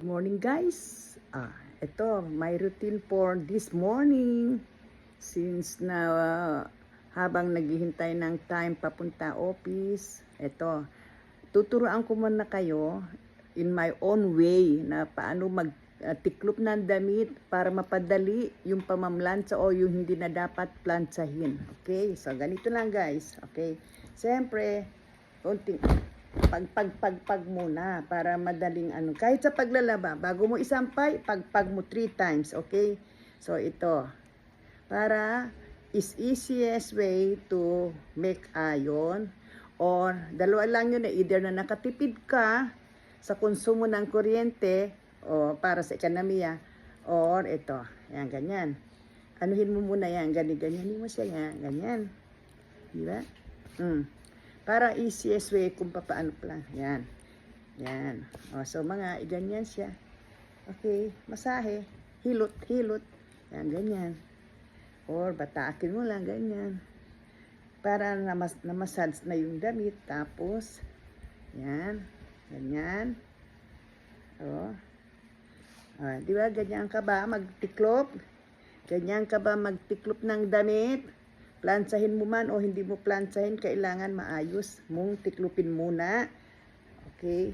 Morning guys. Ah, ito, my routine for this morning. Since na ah, habang naghihintay ng time papunta office, ito, tuturuan ko muna kayo in my own way na paano mag ah, tiklop ng damit para mapadali yung pamamlansa o yung hindi na dapat plansahin. Okay? So, ganito lang guys. Okay? Siyempre, konting pag pag pag pag muna para madaling ano. Kahit sa paglalaba bago mo isampay pagpag mo three times okay? So ito. Para is easiest way to make iron or dalawa lang yun eh, either na nakatipid ka sa konsumo ng kuryente o para sa ekonomiya or ito. Yan ganyan. Anuhin mo muna yan ganyan ganyan. Mo siya yan ganyan. Di ba? Mm. Para easiest way kung paano plan. Yan. Yan. O, so mga ganyan siya. Okay. Masahe. Hilot, hilot. Yan, ganyan. Or batakin mo lang, ganyan. Para namas, namasals na yung damit. Tapos, yan. Ganyan. O. Ah, di ba, ganyan ka ba magtiklop? Ganyan ka ba magtiklop ng damit? Plansahin mo man o hindi mo plansahin, kailangan maayos mong tiklupin muna. Okay?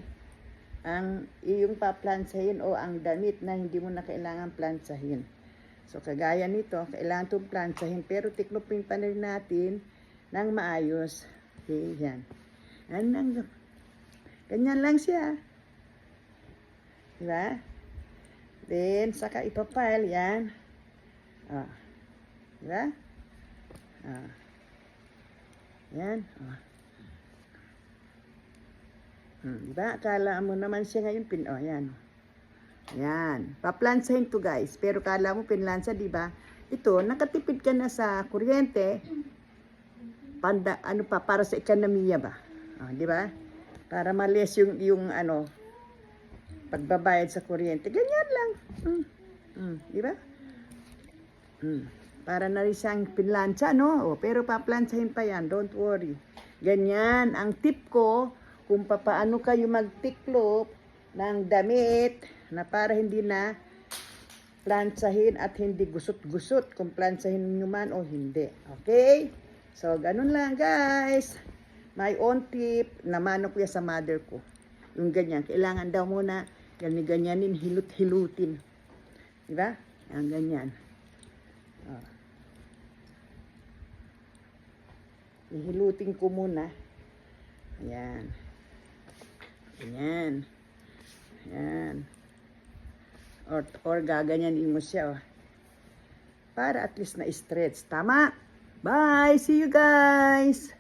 Ang iyong paplansahin o ang damit na hindi mo na kailangan plansahin. So, kagaya nito, kailangan itong plansahin, pero tiklupin pa rin natin ng maayos. Okay, yan. Yan lang. Ganyan lang siya. Diba? Then, saka ipapile, yan. Ah. Diba? Ah. Yan. Ah. Hmm, diba? Akala mo naman siya ngayon pin... Oh, yan. Yan. Paplansahin to guys. Pero kala mo pinlansa, di ba? Ito, nakatipid ka na sa kuryente. Panda, ano pa, para sa ekonomiya ba? Oh, di ba? Para malis yung, yung ano, pagbabayad sa kuryente. Ganyan lang. Hmm. Hmm, di ba? Para na rin siyang pinlansa, no? O, pero paplansahin pa yan, don't worry. Ganyan, ang tip ko, kung papaano kayo magtiklop ng damit na para hindi na plansahin at hindi gusot-gusot kung plansahin nyo man o hindi. Okay? So, ganun lang guys. My own tip, namano ko yan sa mother ko. Yung ganyan, kailangan daw muna ganyan-ganyanin, hilot-hilutin. Diba? Ang ganyan. Oh. Ihilutin ko muna. Ayan. Ayan. Ayan. Or, or gaganyanin mo siya. Oh. Para at least na-stretch. Tama? Bye! See you guys!